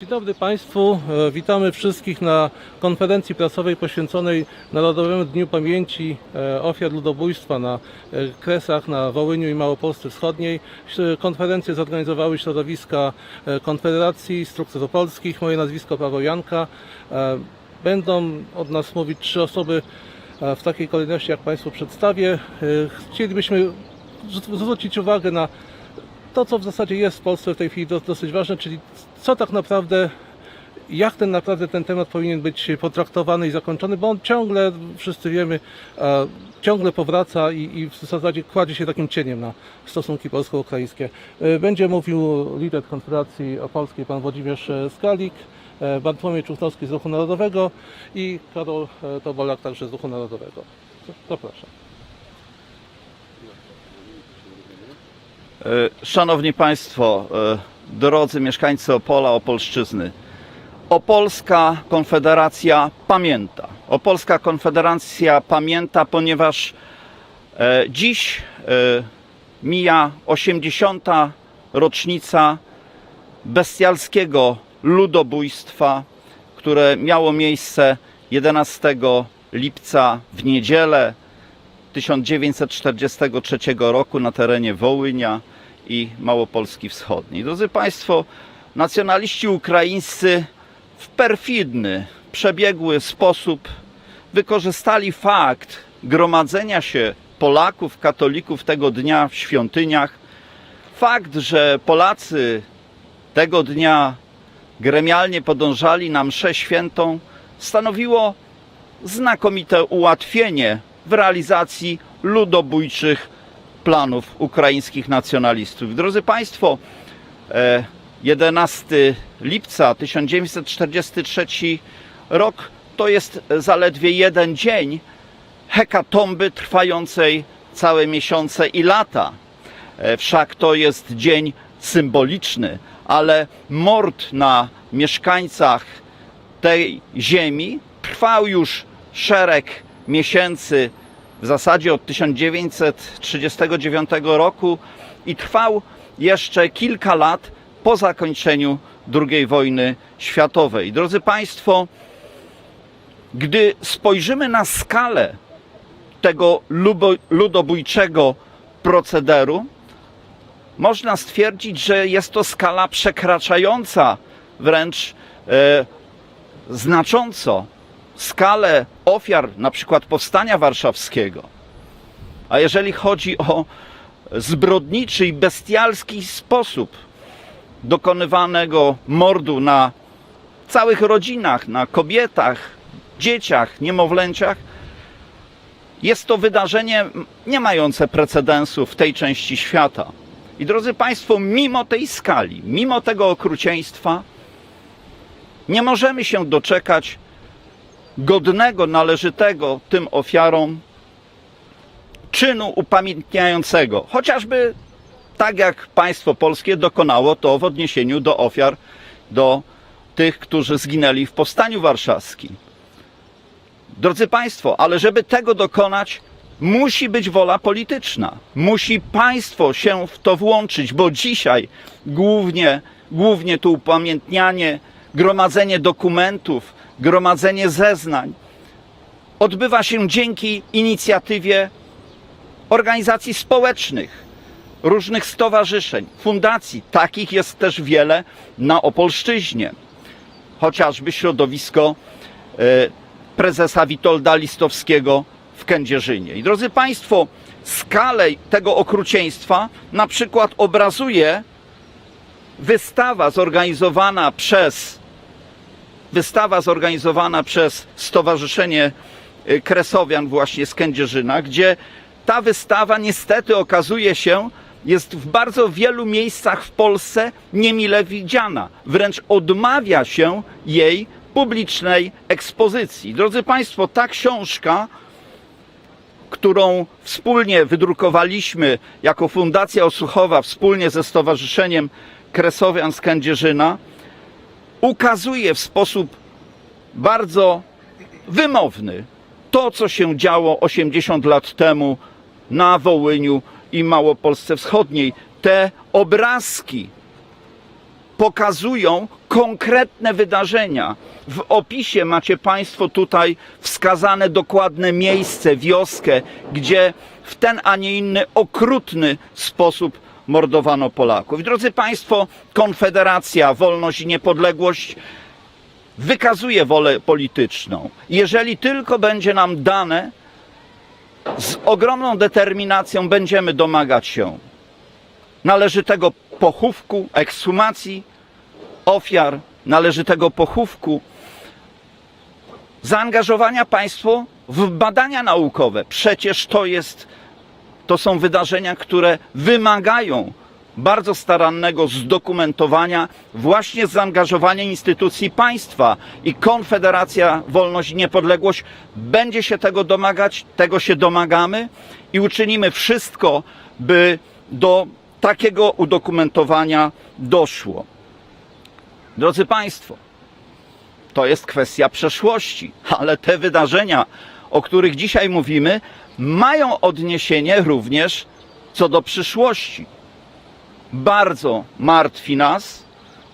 Dzień dobry Państwu, E, witamy wszystkich na konferencji prasowej poświęconej Narodowemu Dniu Pamięci e, Ofiar Ludobójstwa na e, Kresach na Wołyniu i Małopolsce Wschodniej. Konferencję zorganizowały środowiska Konfederacji Struktur Opolskich, moje nazwisko Paweł Janka. Będą od nas mówić trzy osoby w takiej kolejności, jak Państwu przedstawię. Chcielibyśmy zwr- zwrócić uwagę na to, co w zasadzie jest w Polsce w tej chwili dos- dosyć ważne, czyli co tak naprawdę, jak ten naprawdę ten temat powinien być potraktowany i zakończony, bo on ciągle, wszyscy wiemy, e, ciągle powraca i, i w zasadzie kładzie się takim cieniem na stosunki polsko-ukraińskie. E, Będzie mówił lider Konfederacji Opolskiej, pan Włodzimierz e, Skalik, e, Bartłomiej Czuchnowski z Ruchu Narodowego i Karol Tobolak także z Ruchu Narodowego. Zapraszam. Szanowni Państwo, drodzy mieszkańcy Opola, Opolszczyzny. Opolska Konfederacja pamięta. Opolska Konfederacja pamięta, ponieważ e, dziś e, mija 80. rocznica bestialskiego ludobójstwa, które miało miejsce 11 lipca w niedzielę 1943 roku na terenie Wołynia i Małopolski Wschodniej. Drodzy Państwo, nacjonaliści ukraińscy w perfidny, przebiegły sposób wykorzystali fakt gromadzenia się Polaków, katolików tego dnia w świątyniach. Fakt, że Polacy tego dnia gremialnie podążali na mszę świętą, stanowiło znakomite ułatwienie w realizacji ludobójczych planów ukraińskich nacjonalistów. Drodzy Państwo, e, 11 lipca 1943 rok to jest zaledwie jeden dzień hekatomby trwającej całe miesiące i lata. E, Wszak to jest dzień symboliczny, ale mord na mieszkańcach tej ziemi trwał już szereg miesięcy, w zasadzie od 1939 roku i trwał jeszcze kilka lat po zakończeniu II wojny światowej. Drodzy Państwo, gdy spojrzymy na skalę tego ludobójczego procederu, można stwierdzić, że jest to skala przekraczająca wręcz e, znacząco skalę ofiar na przykład powstania warszawskiego. A jeżeli chodzi o zbrodniczy i bestialski sposób dokonywanego mordu na całych rodzinach, na kobietach, dzieciach, niemowlęciach, jest to wydarzenie nie mające precedensu w tej części świata. I drodzy Państwo, mimo tej skali, mimo tego okrucieństwa, nie możemy się doczekać godnego, należytego tym ofiarom czynu upamiętniającego. Chociażby tak jak państwo polskie dokonało to w odniesieniu do ofiar, do tych, którzy zginęli w powstaniu warszawskim. Drodzy Państwo, ale żeby tego dokonać, musi być wola polityczna. Musi państwo się w to włączyć, bo dzisiaj głównie, głównie to upamiętnianie, gromadzenie dokumentów, gromadzenie zeznań odbywa się dzięki inicjatywie organizacji społecznych, różnych stowarzyszeń, fundacji. Takich jest też wiele na Opolszczyźnie. Chociażby środowisko e, prezesa Witolda Listowskiego w Kędzierzynie. I drodzy Państwo, skalę tego okrucieństwa na przykład obrazuje wystawa zorganizowana przez wystawa zorganizowana przez Stowarzyszenie y, Kresowian właśnie z Kędzierzyna, gdzie ta wystawa niestety okazuje się jest w bardzo wielu miejscach w Polsce niemile widziana. Wręcz odmawia się jej publicznej ekspozycji. Drodzy Państwo, ta książka którą wspólnie wydrukowaliśmy jako Fundacja Osłuchowa wspólnie ze Stowarzyszeniem Kresowian z Kędzierzyna, ukazuje w sposób bardzo wymowny to, co się działo 80 lat temu na Wołyniu i Małopolsce Wschodniej. Te obrazki pokazują konkretne wydarzenia. W opisie macie Państwo tutaj wskazane dokładne miejsce, wioskę, gdzie w ten, a nie inny okrutny sposób mordowano Polaków. Drodzy Państwo, Konfederacja, Wolność i Niepodległość wykazuje wolę polityczną. Jeżeli tylko będzie nam dane, z ogromną determinacją będziemy domagać się należytego pochówku, ekshumacji ofiar, należytego pochówku, zaangażowania państwo w badania naukowe. Przecież to jest, to są wydarzenia, które wymagają bardzo starannego zdokumentowania właśnie z zaangażowaniem instytucji państwa i Konfederacja Wolność i Niepodległość będzie się tego domagać, tego się domagamy i uczynimy wszystko, by do takiego udokumentowania doszło. Drodzy Państwo, to jest kwestia przeszłości, ale te wydarzenia, o których dzisiaj mówimy, mają odniesienie również co do przyszłości. Bardzo martwi nas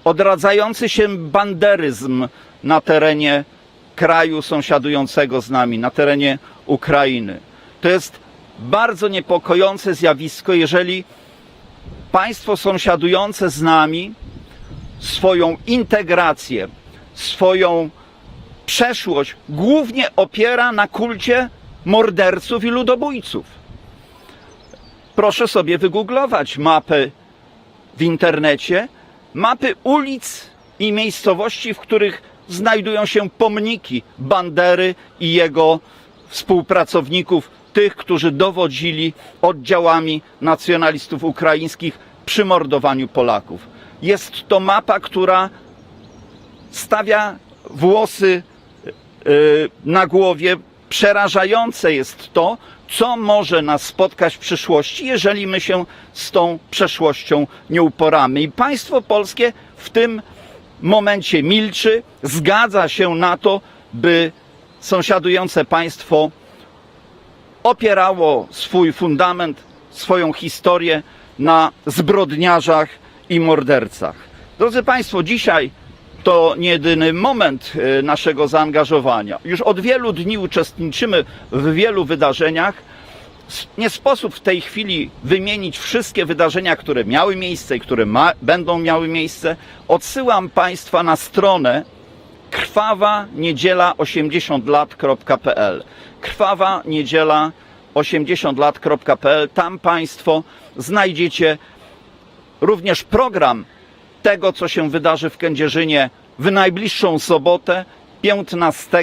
odradzający się banderyzm na terenie kraju sąsiadującego z nami, na terenie Ukrainy. To jest bardzo niepokojące zjawisko, jeżeli państwo sąsiadujące z nami swoją integrację, swoją przeszłość głównie opiera na kulcie morderców i ludobójców. Proszę sobie wygooglować mapy w internecie, mapy ulic i miejscowości, w których znajdują się pomniki Bandery i jego współpracowników, tych, którzy dowodzili oddziałami nacjonalistów ukraińskich przy mordowaniu Polaków. Jest to mapa, która stawia włosy y, na głowie. Przerażające jest to, co może nas spotkać w przyszłości, jeżeli my się z tą przeszłością nie uporamy. I państwo polskie w tym momencie milczy, zgadza się na to, by sąsiadujące państwo opierało swój fundament, swoją historię na zbrodniarzach i mordercach. Drodzy Państwo, dzisiaj to nie jedyny moment e, naszego zaangażowania. Już od wielu dni uczestniczymy w wielu wydarzeniach. Nie sposób w tej chwili wymienić wszystkie wydarzenia, które miały miejsce i które ma, będą miały miejsce. Odsyłam Państwa na stronę krwawa niedziela 80 lat.pl. Krwawa niedziela 80 lat.pl. Tam Państwo znajdziecie również program tego, co się wydarzy w Kędzierzynie w najbliższą sobotę, 15,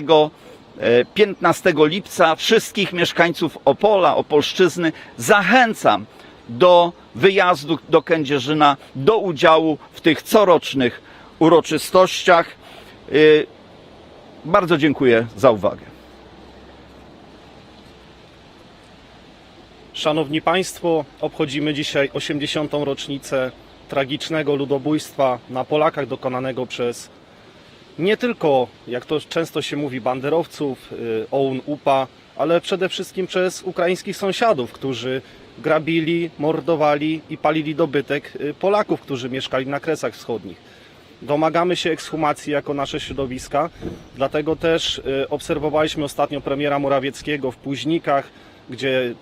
e, 15 lipca. Wszystkich mieszkańców Opola, Opolszczyzny zachęcam do wyjazdu do Kędzierzyna, do udziału w tych corocznych uroczystościach. E, Bardzo dziękuję za uwagę. Szanowni Państwo, obchodzimy dzisiaj 80. rocznicę tragicznego ludobójstwa na Polakach dokonanego przez nie tylko, jak to często się mówi, banderowców, y, OUN, UPA, ale przede wszystkim przez ukraińskich sąsiadów, którzy grabili, mordowali i palili dobytek y, Polaków, którzy mieszkali na Kresach Wschodnich. Domagamy się ekshumacji jako nasze środowiska, dlatego też y, obserwowaliśmy ostatnio premiera Morawieckiego w Późnikach, gdzie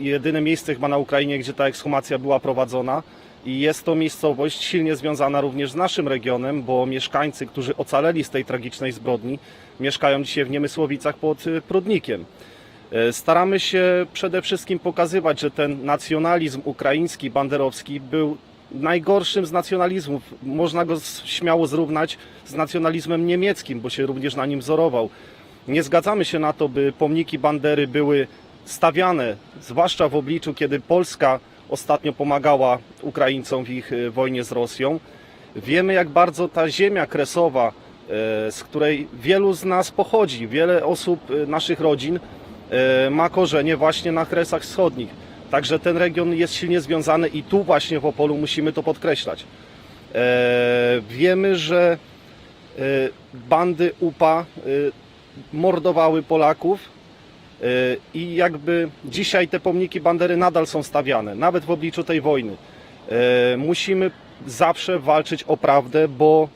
jedyne miejsce chyba na Ukrainie, gdzie ta ekshumacja była prowadzona. I jest to miejscowość silnie związana również z naszym regionem, bo mieszkańcy, którzy ocaleli z tej tragicznej zbrodni, mieszkają dzisiaj w Niemysłowicach pod y, Prudnikiem. E, Staramy się przede wszystkim pokazywać, że ten nacjonalizm ukraiński, banderowski był najgorszym z nacjonalizmów. Można go śmiało zrównać z nacjonalizmem niemieckim, bo się również na nim wzorował. Nie zgadzamy się na to, by pomniki Bandery były stawiane, zwłaszcza w obliczu, kiedy Polska ostatnio pomagała Ukraińcom w ich e, wojnie z Rosją. Wiemy, jak bardzo ta ziemia kresowa, e, z której wielu z nas pochodzi, wiele osób e, naszych rodzin ma korzenie właśnie na Kresach Wschodnich. Także ten region jest silnie związany i tu właśnie w Opolu musimy to podkreślać. Wiemy, że bandy UPA mordowały Polaków i jakby dzisiaj te pomniki Bandery nadal są stawiane, nawet w obliczu tej wojny. E, Musimy zawsze walczyć o prawdę, bo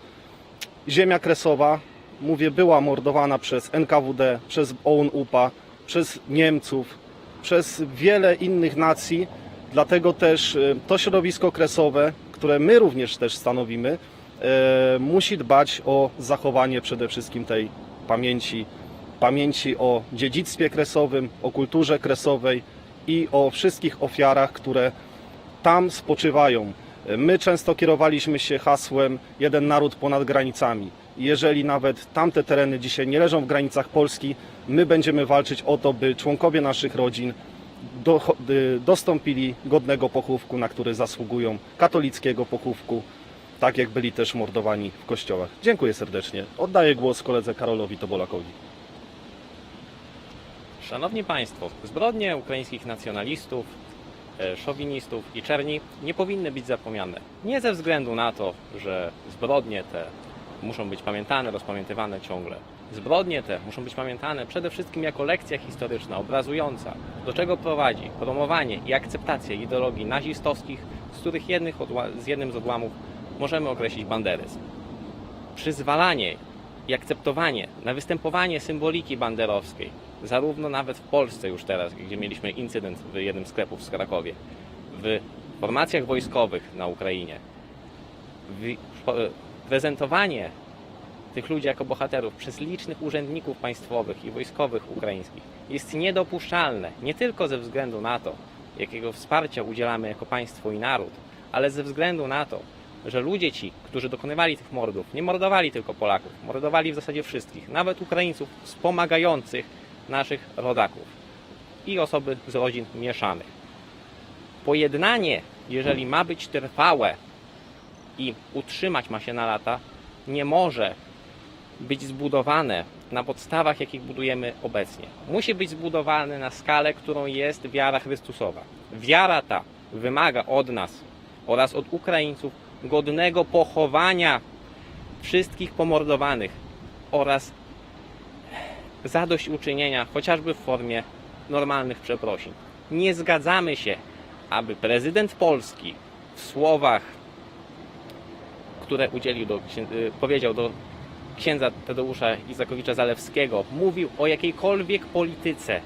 ziemia kresowa, mówię, była mordowana przez NKWD, przez OUN-UPA, przez Niemców, przez wiele innych nacji. Dlatego też e, to środowisko kresowe, które my również też stanowimy, e, musi dbać o zachowanie przede wszystkim tej pamięci, pamięci o dziedzictwie kresowym, o kulturze kresowej i o wszystkich ofiarach, które tam spoczywają. My często kierowaliśmy się hasłem jeden naród ponad granicami. Jeżeli nawet tamte tereny dzisiaj nie leżą w granicach Polski, my będziemy walczyć o to, by członkowie naszych rodzin do, y, dostąpili godnego pochówku, na który zasługują, katolickiego pochówku, tak jak byli też mordowani w kościołach. Dziękuję serdecznie. Oddaję głos koledze Karolowi Tobolakowi. Szanowni Państwo, zbrodnie ukraińskich nacjonalistów, e, szowinistów i czerni nie powinny być zapomniane. Nie ze względu na to, że zbrodnie te muszą być pamiętane, rozpamiętywane ciągle. Zbrodnie te muszą być pamiętane przede wszystkim jako lekcja historyczna, obrazująca, do czego prowadzi promowanie i akceptacja ideologii nazistowskich, z których z jednym z odłamów możemy określić banderyzm. Przyzwalanie i akceptowanie na występowanie symboliki banderowskiej, zarówno nawet w Polsce już teraz, gdzie mieliśmy incydent w jednym sklepów w Krakowie, w formacjach wojskowych na Ukrainie, prezentowanie tych ludzi jako bohaterów przez licznych urzędników państwowych i wojskowych ukraińskich jest niedopuszczalne nie tylko ze względu na to, jakiego wsparcia udzielamy jako państwo i naród, ale ze względu na to, że ludzie ci, którzy dokonywali tych mordów, nie mordowali tylko Polaków, mordowali w zasadzie wszystkich, nawet Ukraińców wspomagających naszych rodaków i osoby z rodzin mieszanych. Pojednanie, jeżeli ma być trwałe i utrzymać ma się na lata, nie może być zbudowane na podstawach, jakich budujemy obecnie. Musi być zbudowane na skalę, którą jest wiara Chrystusowa. Wiara ta wymaga od nas oraz od Ukraińców godnego pochowania wszystkich pomordowanych oraz zadośćuczynienia, chociażby w formie normalnych przeprosin. Nie zgadzamy się, aby prezydent Polski w słowach, które udzielił do, y, powiedział do księdza Tadeusza Izakowicza Zalewskiego, mówił o jakiejkolwiek polityce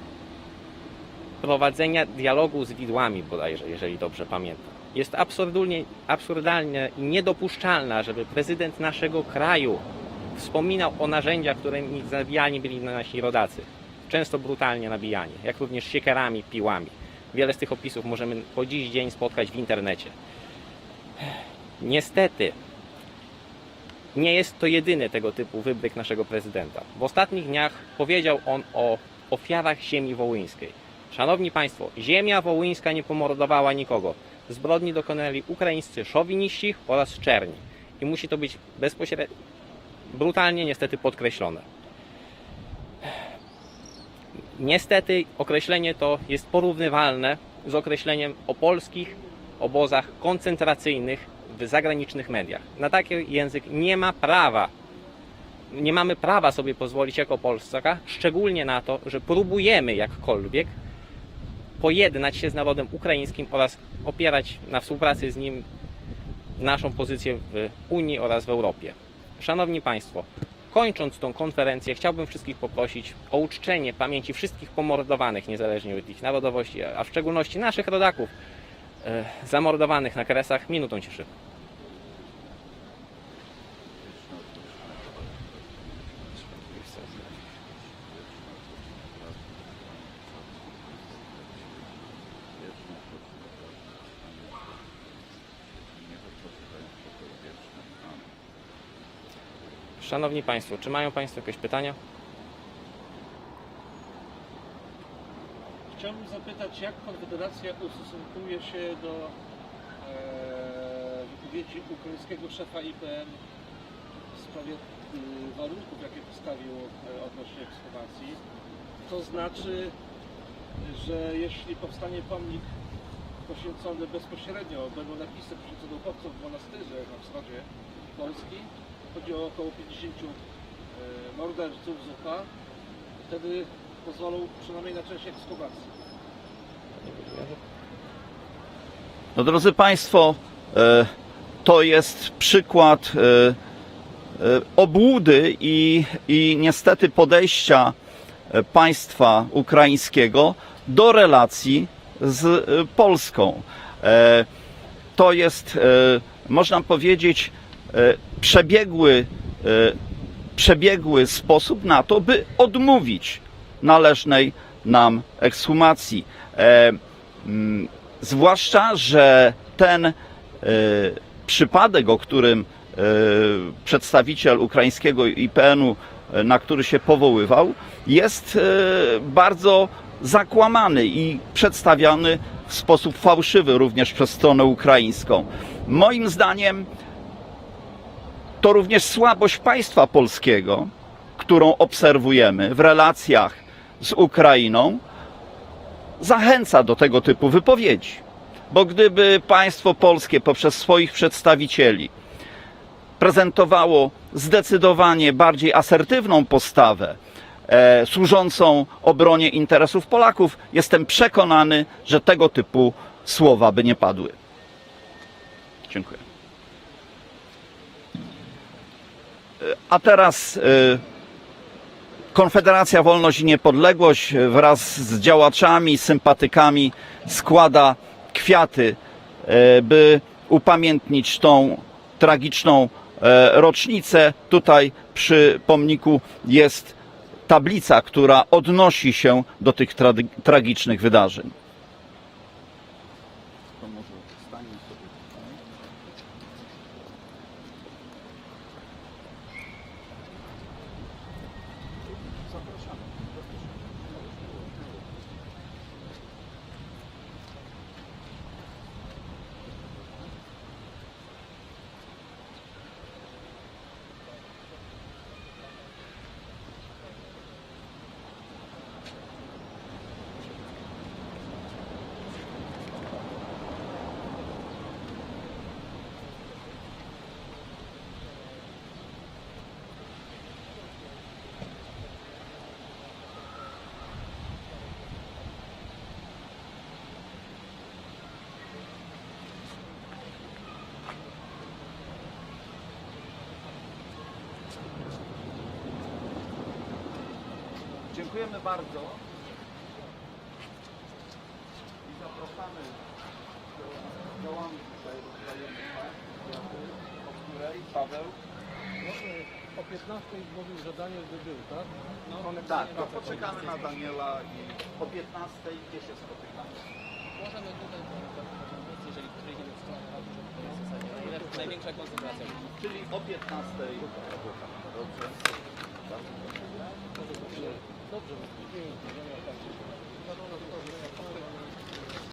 prowadzenia dialogu z widłami bodajże, jeżeli dobrze pamiętam. Jest absurdalnie, absurdalne i niedopuszczalne, żeby prezydent naszego kraju wspominał o narzędziach, którymi zabijani byli nasi rodacy. Często brutalnie nabijani, jak również siekierami, piłami. Wiele z tych opisów możemy po dziś dzień spotkać w internecie. Niestety, nie jest to jedyny tego typu wybryk naszego prezydenta. W ostatnich dniach powiedział on o ofiarach ziemi wołyńskiej. Szanowni Państwo, ziemia wołyńska nie pomordowała nikogo. Zbrodni dokonali ukraińscy szowiniści oraz czerni. I musi to być bezpośrednio, brutalnie niestety podkreślone. Niestety określenie to jest porównywalne z określeniem o polskich obozach koncentracyjnych w zagranicznych mediach. Na taki język nie ma prawa. Nie mamy prawa sobie pozwolić jako Polska, szczególnie na to, że próbujemy jakkolwiek pojednać się z narodem ukraińskim oraz opierać na współpracy z nim naszą pozycję w Unii oraz w Europie. Szanowni Państwo, kończąc tą konferencję, chciałbym wszystkich poprosić o uczczenie pamięci wszystkich pomordowanych, niezależnie od ich narodowości, a w szczególności naszych rodaków e, zamordowanych na kresach minutą ciszy. Szanowni Państwo, czy mają Państwo jakieś pytania? Chciałbym zapytać, jak Konfederacja ustosunkuje się do e, wypowiedzi ukraińskiego szefa IPN w sprawie y, warunków, jakie postawił e, odnośnie ekskavacji. To znaczy, że jeśli powstanie pomnik poświęcony bezpośrednio, będą napisy poświęcone uchodźcom w monastyrze na wschodzie Polski, chodzi o około 50 e, morderców z UPA, wtedy pozwolą przynajmniej na część ekskowacji. No drodzy Państwo, e, to jest przykład e, obłudy i, i niestety podejścia państwa ukraińskiego do relacji z Polską. To jest, można powiedzieć, przebiegły, e, przebiegły sposób na to, by odmówić należnej nam ekshumacji. E, mm, Zwłaszcza, że ten e, przypadek, o którym przedstawiciel ukraińskiego IPN-u, na który się powoływał, jest bardzo zakłamany i przedstawiany w sposób fałszywy również przez stronę ukraińską. Moim zdaniem to również słabość państwa polskiego, którą obserwujemy w relacjach z Ukrainą, zachęca do tego typu wypowiedzi. Bo gdyby państwo polskie poprzez swoich przedstawicieli prezentowało zdecydowanie bardziej asertywną postawę, e, służącą obronie interesów Polaków, jestem przekonany, że tego typu słowa by nie padły. Dziękuję. E, A teraz e, Konfederacja Wolność i Niepodległość wraz z działaczami, sympatykami składa kwiaty, e, by upamiętnić tą tragiczną e, rocznicę. Tutaj przy pomniku jest tablica, która odnosi się do tych trady- tragicznych wydarzeń. Dziękujemy bardzo. I zapraszamy do działamy tutaj o której Paweł. O 15 mówił, że Daniel by był, tak? Tak, to poczekamy na Daniela i o 15 gdzie się spotykamy. Możemy tutaj jeżeli przejdziemy w stronę rady, żeby to jest w największa koncentracja. Czyli o 15. Dobrze. Dobrze, dziękuję.